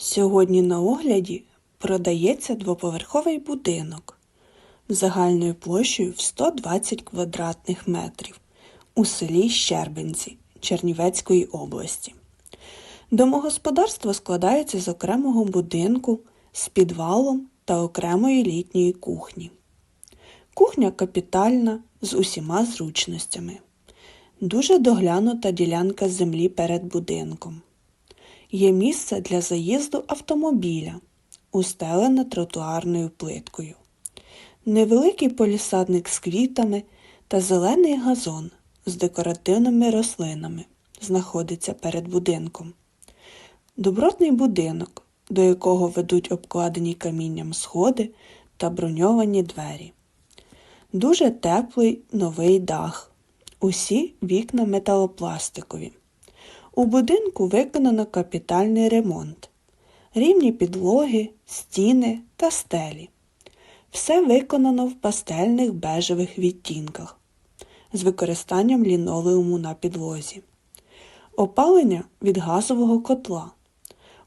Сьогодні на огляді продається двоповерховий будинок загальною площею в 120 квадратних метрів у селі Щербинці Чернівецької області. Домогосподарство складається з окремого будинку з підвалом та окремої літньої кухні. Кухня капітальна з усіма зручностями. Дуже доглянута ділянка землі перед будинком. Є місце для заїзду автомобіля, устелене тротуарною плиткою. Невеликий полісадник з квітами та зелений газон з декоративними рослинами знаходиться перед будинком. Добротний будинок, до якого ведуть обкладені камінням сходи та броньовані двері. Дуже теплий новий дах. Усі вікна металопластикові. У будинку виконано капітальний ремонт, рівні підлоги, стіни та стелі. Все виконано в пастельних бежевих відтінках з використанням лінолеуму на підлозі. Опалення від газового котла.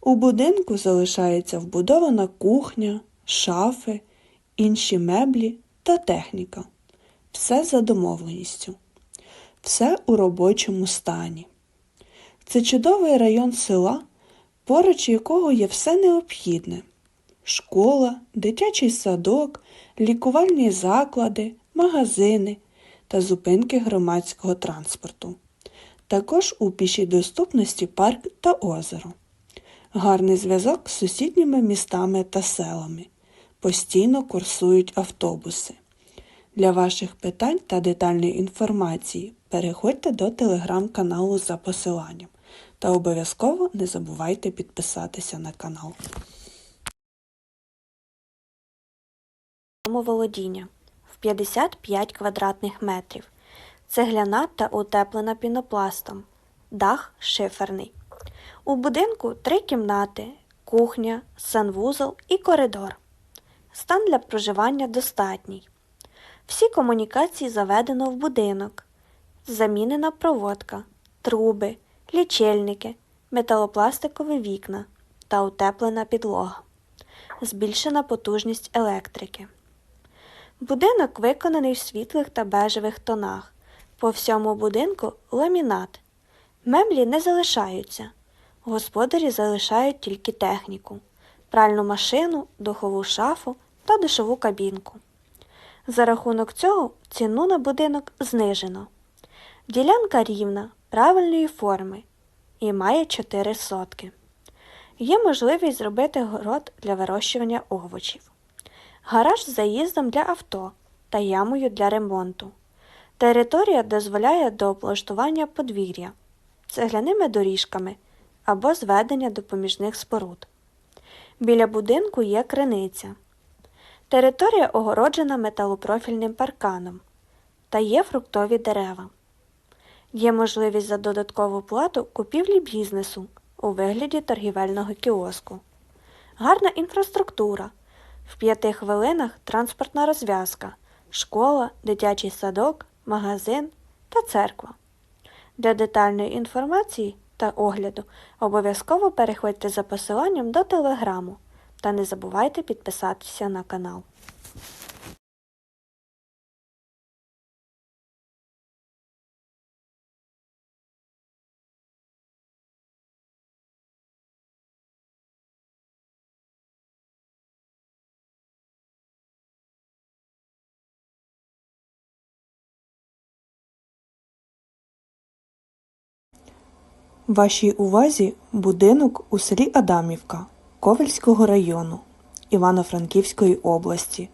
У будинку залишається вбудована кухня, шафи, інші меблі та техніка. Все за домовленістю. Все у робочому стані. Це чудовий район села, поруч якого є все необхідне: школа, дитячий садок, лікувальні заклади, магазини та зупинки громадського транспорту. Також у пішій доступності парк та озеро. Гарний зв'язок з сусідніми містами та селами. Постійно курсують автобуси. Для ваших питань та детальної інформації переходьте до телеграм-каналу за посиланням та обов'язково не забувайте підписатися на канал. Домоволодіння в 55 квадратних метрів. Цегляна та утеплена пінопластом. Дах шиферний. У будинку три кімнати, кухня, санвузол і коридор. Стан для проживання достатній. Всі комунікації заведено в будинок. Замінена проводка, труби, лічильники, металопластикові вікна та утеплена підлога. Збільшена потужність електрики. Будинок виконаний в світлих та бежевих тонах. По всьому будинку ламінат. Меблі не залишаються. Господарі залишають тільки техніку, пральну машину, духову шафу та душову кабінку. За рахунок цього ціну на будинок знижено. Ділянка рівна, правильної форми і має 4 сотки. Є можливість зробити город для вирощування овочів, гараж з заїздом для авто та ямою для ремонту. Територія дозволяє до облаштування подвір'я, цегляними доріжками або зведення допоміжних споруд. Біля будинку є криниця. Територія огороджена металопрофільним парканом та є фруктові дерева. Є можливість за додаткову плату купівлі бізнесу у вигляді торгівельного кіоску. Гарна інфраструктура. В п'яти хвилинах транспортна розв'язка, школа, дитячий садок, магазин та церква. Для детальної інформації та огляду обов'язково переходьте за посиланням до телеграму та не забувайте підписатися на канал. Вашій увазі будинок у селі Адамівка Ковельського району Івано-Франківської області.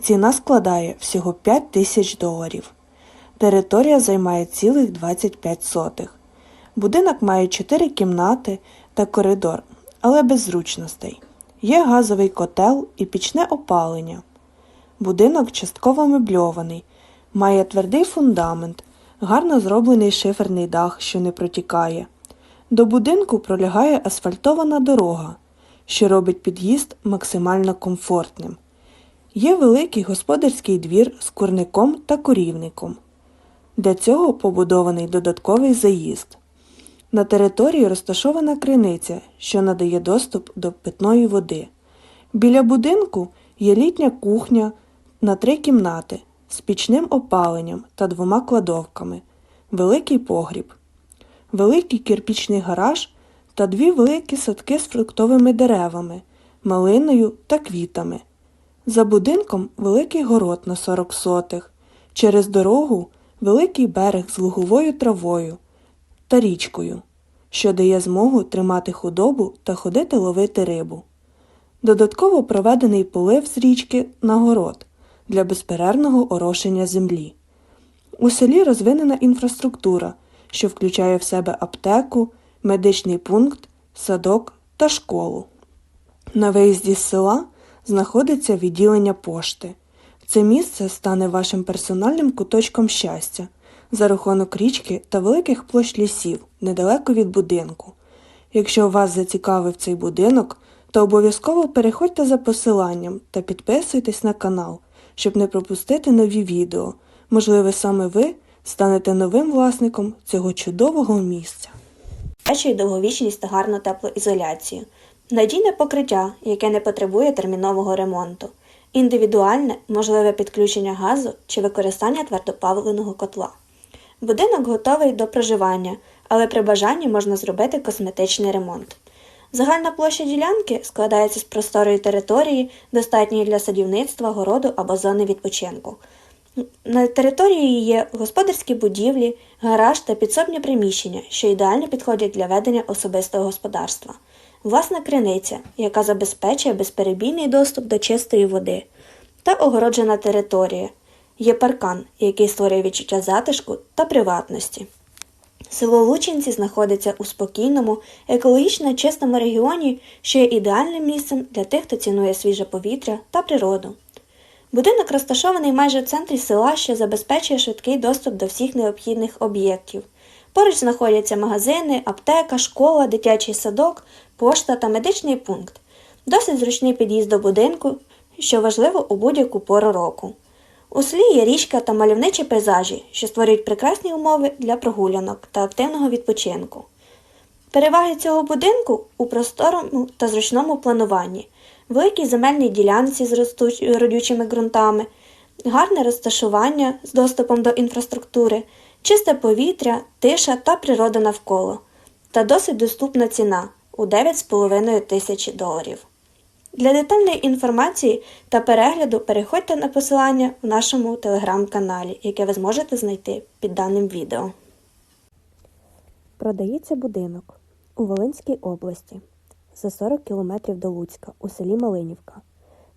Ціна складає всього 5 тисяч доларів. Територія займає цілих 25 сотих. Будинок має 4 кімнати та коридор, але без зручностей. Є газовий котел і пічне опалення. Будинок частково мебльований, має твердий фундамент, гарно зроблений шиферний дах, що не протікає. До будинку пролягає асфальтована дорога, що робить під'їзд максимально комфортним. Є великий господарський двір з курником та корівником. Для цього побудований додатковий заїзд. На території розташована криниця, що надає доступ до питної води. Біля будинку є літня кухня на три кімнати з пічним опаленням та двома кладовками, великий погріб, великий кирпічний гараж та дві великі садки з фруктовими деревами, малиною та квітами. За будинком великий город на 40 сотих, через дорогу великий берег з луговою травою та річкою, що дає змогу тримати худобу та ходити ловити рибу. Додатково проведений полив з річки на город для безперервного орошення землі. У селі розвинена інфраструктура, що включає в себе аптеку, медичний пункт, садок та школу. На виїзді з села знаходиться відділення пошти. Це місце стане вашим персональним куточком щастя за рахунок річки та великих площ лісів недалеко від будинку. Якщо вас зацікавив цей будинок, то обов'язково переходьте за посиланням та підписуйтесь на канал, щоб не пропустити нові відео. Можливо, саме ви станете новим власником цього чудового місця. Забезпечує довговічність та гарну теплоізоляцію, надійне покриття, яке не потребує термінового ремонту, індивідуальне, можливе підключення газу чи використання твердопаливного котла. Будинок готовий до проживання, але при бажанні можна зробити косметичний ремонт. Загальна площа ділянки складається з просторої території, достатньої для садівництва, городу або зони відпочинку. На території є господарські будівлі, гараж та підсобні приміщення, що ідеально підходять для ведення особистого господарства. Власна криниця, яка забезпечує безперебійний доступ до чистої води, та огороджена територія. Є паркан, який створює відчуття затишку та приватності. Село Лучинці знаходиться у спокійному, екологічно чистому регіоні, що є ідеальним місцем для тих, хто цінує свіже повітря та природу. Будинок розташований майже в центрі села, що забезпечує швидкий доступ до всіх необхідних об'єктів. Поруч знаходяться магазини, аптека, школа, дитячий садок, пошта та медичний пункт. Досить зручний під'їзд до будинку, що важливо у будь-яку пору року. У селі є річка та мальовничі пейзажі, що створюють прекрасні умови для прогулянок та активного відпочинку. Переваги цього будинку у просторому та зручному плануванні, великій земельній ділянці з родючими ґрунтами, гарне розташування з доступом до інфраструктури, чисте повітря, тиша та природа навколо, та досить доступна ціна у 9,5 тисячі доларів. Для детальної інформації та перегляду переходьте на посилання в нашому телеграм-каналі, яке ви зможете знайти під даним відео. Продається будинок у Волинській області за 40 кілометрів до Луцька у селі Малинівка.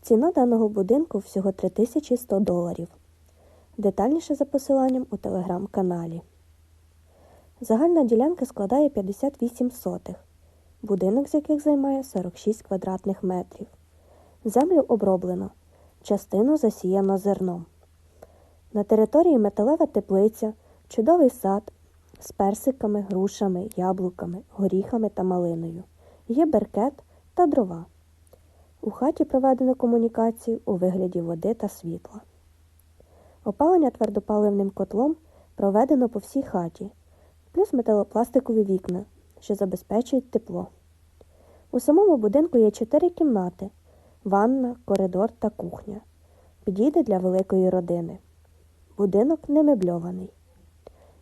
Ціна даного будинку всього 3100 доларів. Детальніше за посиланням у телеграм-каналі. Загальна ділянка складає 58 сотих, будинок з яких займає 46 квадратних метрів. Землю оброблено, частину засіяно зерном. На території металева теплиця, чудовий сад з персиками, грушами, яблуками, горіхами та малиною. Є беркет та дрова. У хаті проведено комунікацію у вигляді води та світла. Опалення твердопаливним котлом проведено по всій хаті, плюс металопластикові вікна, що забезпечують тепло. У самому будинку є чотири кімнати: ванна, коридор та кухня. Підійде для великої родини. Будинок не мебльований.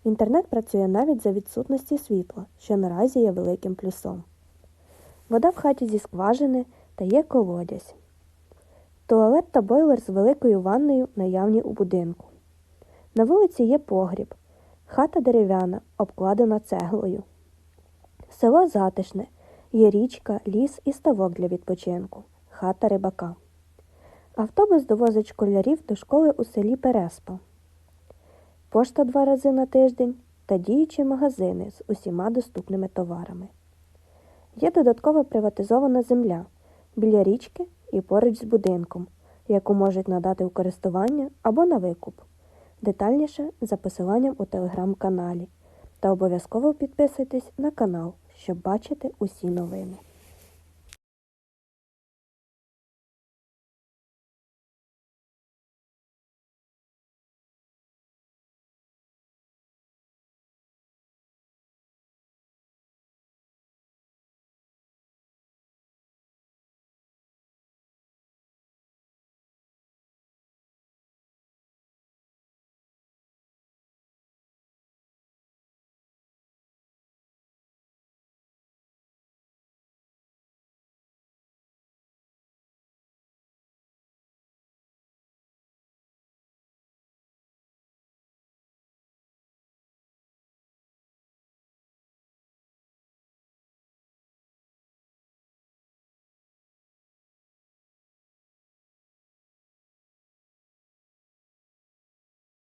Інтернет працює навіть за відсутності світла, що наразі є великим плюсом. Вода в хаті зі скважини та є колодязь. Туалет та бойлер з великою ванною наявні у будинку. На вулиці є погріб, хата дерев'яна, обкладена цеглою. Село затишне, є річка, ліс і ставок для відпочинку, хата рибака. Автобус довозить школярів до школи у селі Переспа. Пошта два рази на тиждень та діючі магазини з усіма доступними товарами. Є додаткова приватизована земля біля річки і поруч з будинком, яку можуть надати у користування або на викуп. Детальніше за посиланням у телеграм-каналі. Та обов'язково підписуйтесь на канал, щоб бачити усі новини.